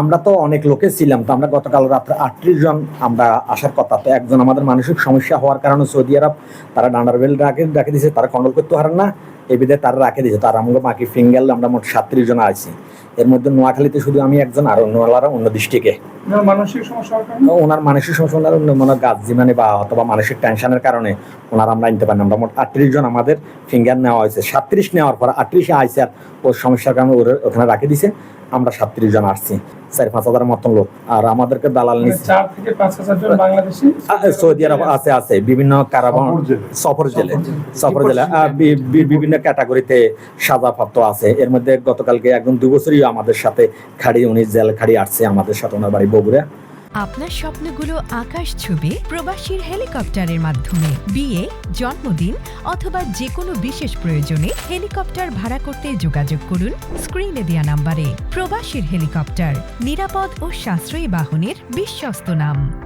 আমরা তো অনেক লোকে ছিলাম, তো আমরা গতকাল রাত্রে আটত্রিশ জন আমরা আসার কথা। তো একজন আমাদের মানসিক সমস্যা হওয়ার কারণে সৌদি আরব তারা ডান্ডার বেল রাখে রাখে দিয়েছে তারা কন্ট্রোল করতে পারেন না এবিধে বিধে তারা রাখে দিয়েছে তারা আমরা বাকি ফিঙ্গেল আমরা মোট সাতত্রিশ জন আছি এর মধ্যে নোয়াখালীতে শুধু আমি একজন আর অন্যরা অন্য ডিস্ট্রিক্টে মানসিক সমস্যা ওনার মানসিক সমস্যা ওনার অন্য মনে গাছ মানে বা অথবা মানসিক টেনশনের কারণে ওনার আমরা নিতে পারি আমরা মোট আটত্রিশ জন আমাদের ফিঙ্গার নেওয়া হয়েছে। সাতত্রিশ নেওয়ার পর আটত্রিশে আইসে আর ওর সমস্যার কারণে ওর ওখানে রাখে দিছে। আমরা সাতত্রিশ জন আসছি। চার পাঁচ হাজার মতন লোক। আর আমাদেরকে দালাল মানে সৌদি আরব আছে আছে। বিভিন্ন কারাবন সফর জেলে। সফর জেলে। বিভিন্ন ক্যাটাগরিতে সাজাপ্রাপ্ত আছে। এর মধ্যে গতকালকে একজন দু বছরই আমাদের সাথে খাড়ি, উনি জেল খাড়ি আসছে, আমাদের সাথে ওনার বাড়ি বগুড়া। আপনার স্বপ্নগুলো আকাশ ছবি প্রবাসীর হেলিকপ্টারের মাধ্যমে। বিয়ে, জন্মদিন অথবা যে কোনো বিশেষ প্রয়োজনে হেলিকপ্টার ভাড়া করতে যোগাযোগ করুন স্ক্রিনে দেওয়া নাম্বারে। প্রবাসীর হেলিকপ্টার, নিরাপদ ও সাশ্রয়ী বাহনের বিশ্বস্ত নাম।